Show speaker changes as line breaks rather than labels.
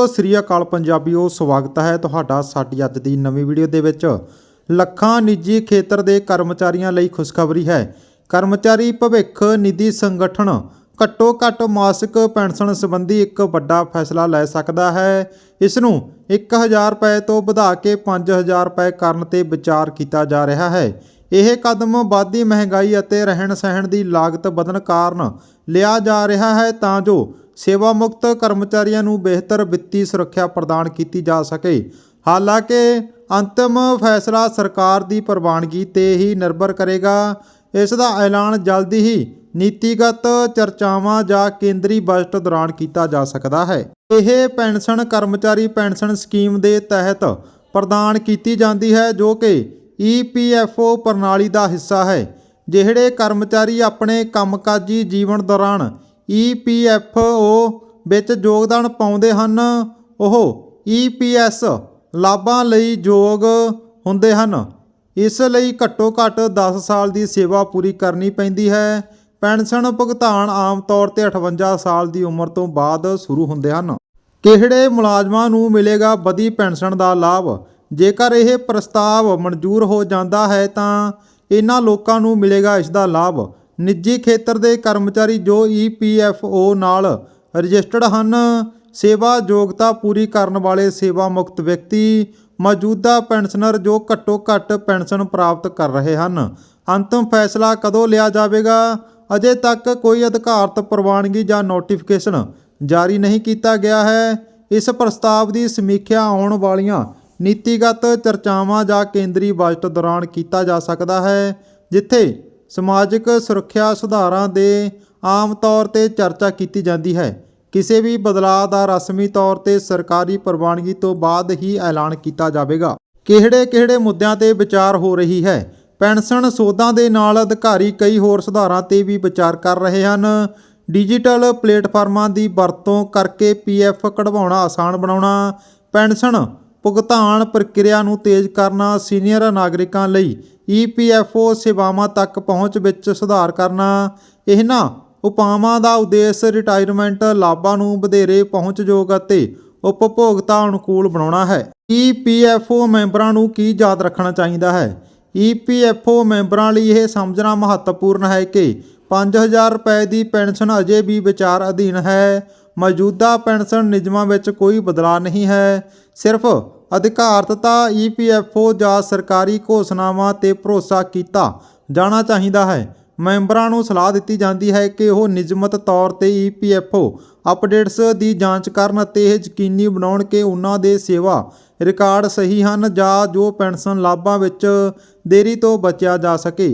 ਸਤਿ ਸ੍ਰੀ ਅਕਾਲ ਪੰਜਾਬੀਓ, ਸਵਾਗਤ ਹੈ ਤੁਹਾਡਾ ਸਾਡੀ ਅੱਜ ਦੀ ਨਵੀਂ ਵੀਡੀਓ ਦੇ ਵਿੱਚ। ਲੱਖਾਂ ਨਿੱਜੀ ਖੇਤਰ ਦੇ ਕਰਮਚਾਰੀਆਂ ਲਈ ਖੁਸ਼ਖਬਰੀ ਹੈ। ਕਰਮਚਾਰੀ ਭਵਿੱਖ ਨਿਧੀ ਸੰਗਠਨ ਘੱਟੋ ਘੱਟ ਮਾਸਿਕ ਪੈਨਸ਼ਨ ਸੰਬੰਧੀ ਇੱਕ ਵੱਡਾ ਫੈਸਲਾ ਲੈ ਸਕਦਾ ਹੈ। ਇਸ ਨੂੰ 1000 ਰੁਪਏ ਤੋਂ ਵਧਾ ਕੇ 5000 ਰੁਪਏ ਕਰਨ ਤੇ ਵਿਚਾਰ ਕੀਤਾ ਜਾ ਰਿਹਾ ਹੈ। ਇਹ ਕਦਮ ਵਾਧੀ ਮਹਿੰਗਾਈ ਅਤੇ ਰਹਿਣ ਸਹਿਣ ਦੀ ਲਾਗਤ ਵਧਣ ਕਾਰਨ ਲਿਆ ਜਾ ਰਿਹਾ ਹੈ ਤਾਂ ਜੋ ਸੇਵਾ ਮੁਕਤ ਕਰਮਚਾਰੀਆਂ ਨੂੰ ਬਿਹਤਰ ਵਿੱਤੀ ਸੁਰੱਖਿਆ ਪ੍ਰਦਾਨ ਕੀਤੀ ਜਾ ਸਕੇ। ਹਾਲਾਂਕਿ, ਅੰਤਮ ਫੈਸਲਾ ਸਰਕਾਰ ਦੀ ਪ੍ਰਵਾਨਗੀ ਤੇ ਹੀ ਨਿਰਭਰ ਕਰੇਗਾ। ਇਸ ਦਾ ਐਲਾਨ ਜਲਦੀ ਹੀ ਨੀਤੀਗਤ ਚਰਚਾਵਾਂ ਜਾਂ ਕੇਂਦਰੀ ਬਜਟ ਦੌਰਾਨ ਕੀਤਾ ਜਾ ਸਕਦਾ ਹੈ। ਇਹ ਪੈਨਸ਼ਨ ਕਰਮਚਾਰੀ ਪੈਨਸ਼ਨ ਸਕੀਮ ਦੇ ਤਹਿਤ ਪ੍ਰਦਾਨ ਕੀਤੀ ਜਾਂਦੀ ਹੈ, ਜੋ ਕਿ ਈਪੀਐਫਓ ਪ੍ਰਣਾਲੀ ਦਾ ਹਿੱਸਾ ਹੈ, ਜਿਹੜੇ ਕਰਮਚਾਰੀ ਆਪਣੇ ਕੰਮਕਾਜੀ ਜੀਵਨ ਦੌਰਾਨ ਈ ਪੀ ਐੱਫ ਓ ਵਿੱਚ ਯੋਗਦਾਨ ਪਾਉਂਦੇ ਹਨ। ਉਹ ਈ ਪੀ ਈਪੀਐਸ ਲਾਭਾਂ ਲਈ ਯੋਗ ਹੁੰਦੇ ਹਨ। ਇਸ ਲਈ ਘੱਟੋ ਘੱਟ 10 ਸਾਲ ਦੀ ਸੇਵਾ ਪੂਰੀ ਕਰਨੀ ਪੈਂਦੀ ਹੈ। ਪੈਨਸ਼ਨ ਭੁਗਤਾਨ ਆਮ ਤੌਰ ਤੇ 58 ਸਾਲ ਦੀ ਉਮਰ ਤੋਂ ਬਾਅਦ ਸ਼ੁਰੂ ਹੁੰਦੇ ਹਨ। ਕਿਹੜੇ ਮੁਲਾਜ਼ਮਾਂ ਨੂੰ ਮਿਲੇਗਾ ਵਧੀ ਪੈਨਸ਼ਨ ਦਾ ਲਾਭ? ਜੇਕਰ ਇਹ ਪ੍ਰਸਤਾਵ ਮਨਜ਼ੂਰ ਹੋ ਜਾਂਦਾ ਹੈ ਤਾਂ ਇਹਨਾਂ ਲੋਕਾਂ ਨੂੰ ਮਿਲੇਗਾ ਇਸ ਦਾ ਲਾਭ। ਨਿੱਜੀ ਖੇਤਰ ਦੇ ਕਰਮਚਾਰੀ ਜੋ ਈਪੀਐਫਓ ਨਾਲ ਰਜਿਸਟਰਡ ਹਨ, ਸੇਵਾ ਯੋਗਤਾ ਪੂਰੀ ਕਰਨ ਵਾਲੇ ਸੇਵਾ ਮੁਕਤ ਵਿਅਕਤੀ, ਮੌਜੂਦਾ ਪੈਨਸ਼ਨਰ ਜੋ ਘੱਟੋ ਘੱਟ ਪੈਨਸ਼ਨ ਪ੍ਰਾਪਤ ਕਰ ਰਹੇ ਹਨ। ਅੰਤਮ ਫੈਸਲਾ ਕਦੋਂ ਲਿਆ ਜਾਵੇਗਾ? ਅਜੇ ਤੱਕ ਕੋਈ ਅਧਿਕਾਰਤ ਪ੍ਰਵਾਨਗੀ ਜਾਂ ਨੋਟੀਫਿਕੇਸ਼ਨ ਜਾਰੀ ਨਹੀਂ ਕੀਤਾ ਗਿਆ ਹੈ। ਇਸ ਪ੍ਰਸਤਾਵ ਦੀ ਸਮੀਖਿਆ ਆਉਣ ਵਾਲੀਆਂ ਨੀਤੀਗਤ ਚਰਚਾਵਾਂ ਜਾਂ ਕੇਂਦਰੀ ਬਜਟ ਦੌਰਾਨ ਕੀਤਾ ਜਾ ਸਕਦਾ ਹੈ, ਜਿੱਥੇ ਸਮਾਜਿਕ ਸੁਰੱਖਿਆ ਸੁਧਾਰਾਂ ਦੇ ਆਮ ਤੌਰ ਤੇ ਚਰਚਾ ਕੀਤੀ ਜਾਂਦੀ ਹੈ। ਕਿਸੇ ਵੀ ਬਦਲਾਅ ਦਾ ਰਸਮੀ ਤੌਰ ਤੇ ਸਰਕਾਰੀ ਪ੍ਰਵਾਨਗੀ ਤੋਂ ਬਾਅਦ ਹੀ ਐਲਾਨ ਕੀਤਾ ਜਾਵੇਗਾ। ਕਿਹੜੇ-ਕਿਹੜੇ ਮੁੱਦਿਆਂ ਤੇ ਵਿਚਾਰ ਹੋ ਰਹੀ ਹੈ? ਪੈਨਸ਼ਨ ਸੋਧਾਂ ਦੇ ਨਾਲ ਅਧਿਕਾਰੀ ਕਈ ਹੋਰ ਸੁਧਾਰਾਂ ਤੇ ਵੀ ਵਿਚਾਰ ਕਰ ਰਹੇ ਹਨ। ਡਿਜੀਟਲ ਪਲੇਟਫਾਰਮਾਂ ਦੀ ਵਰਤੋਂ ਕਰਕੇ ਪੀਐਫ ਕਢਵਾਉਣਾ ਆਸਾਨ ਬਣਾਉਣਾ। ਪੈਨਸ਼ਨ ਭੁਗਤਾਨ ਪ੍ਰਕਿਰਿਆ ਨੂੰ ਤੇਜ਼ ਕਰਨਾ ਸੀਨੀਅਰ ਨਾਗਰਿਕਾਂ ਲਈ ਈਪੀਐਫਓ ਸੇਵਾਵਾਂ ਤੱਕ ਪਹੁੰਚ ਵਿੱਚ ਸੁਧਾਰ ਕਰਨਾ। ਇਹਨਾਂ ਉਪਾਵਾਂ ਦਾ ਉਦੇਸ਼ ਰਿਟਾਇਰਮੈਂਟ ਲਾਭਾਂ ਨੂੰ ਵਧੇਰੇ ਪਹੁੰਚਯੋਗ ਅਤੇ ਉਪਭੋਗਤਾ ਅਨੁਕੂਲ ਬਣਾਉਣਾ ਹੈ। ਈਪੀਐਫਓ ਮੈਂਬਰਾਂ ਨੂੰ ਕੀ ਯਾਦ ਰੱਖਣਾ ਚਾਹੀਦਾ ਹੈ? ਈਪੀਐਫਓ ਮੈਂਬਰਾਂ ਲਈ ਇਹ ਸਮਝਣਾ ਮਹੱਤਵਪੂਰਨ ਹੈ ਕਿ 5000 ਰੁਪਏ ਦੀ ਪੈਨਸ਼ਨ ਅਜੇ ਵੀ ਵਿਚਾਰ ਅਧੀਨ ਹੈ। ਮੌਜੂਦਾ ਪੈਨਸ਼ਨ ਨਿਯਮਾਂ ਵਿੱਚ ਕੋਈ ਬਦਲਾਅ ਨਹੀਂ ਹੈ। ਸਿਰਫ ਅਧਿਕਾਰਤਤਾ ਈਪੀਐਫਓ ਜਾਂ ਸਰਕਾਰੀ ਘੋਸ਼ਣਾਵਾਂ ਤੇ ਭਰੋਸਾ ਕੀਤਾ ਜਾਣਾ ਚਾਹੀਦਾ ਹੈ। ਮੈਂਬਰਾਂ ਨੂੰ ਸਲਾਹ ਦਿੱਤੀ ਜਾਂਦੀ ਹੈ ਕਿ ਉਹ ਨਿਯਮਤ ਤੌਰ ਤੇ ਈਪੀਐਫਓ ਅਪਡੇਟਸ ਦੀ ਜਾਂਚ ਕਰਨ ਅਤੇ ਇਹ ਯਕੀਨੀ ਬਣਾਉਣ ਕਿ ਉਹਨਾਂ ਦੇ ਸੇਵਾ ਰਿਕਾਰਡ ਸਹੀ ਹਨ ਜਾਂ ਜੋ ਪੈਨਸ਼ਨ ਲਾਭਾਂ ਵਿੱਚ ਦੇਰੀ ਤੋਂ ਬਚਿਆ ਜਾ ਸਕੇ।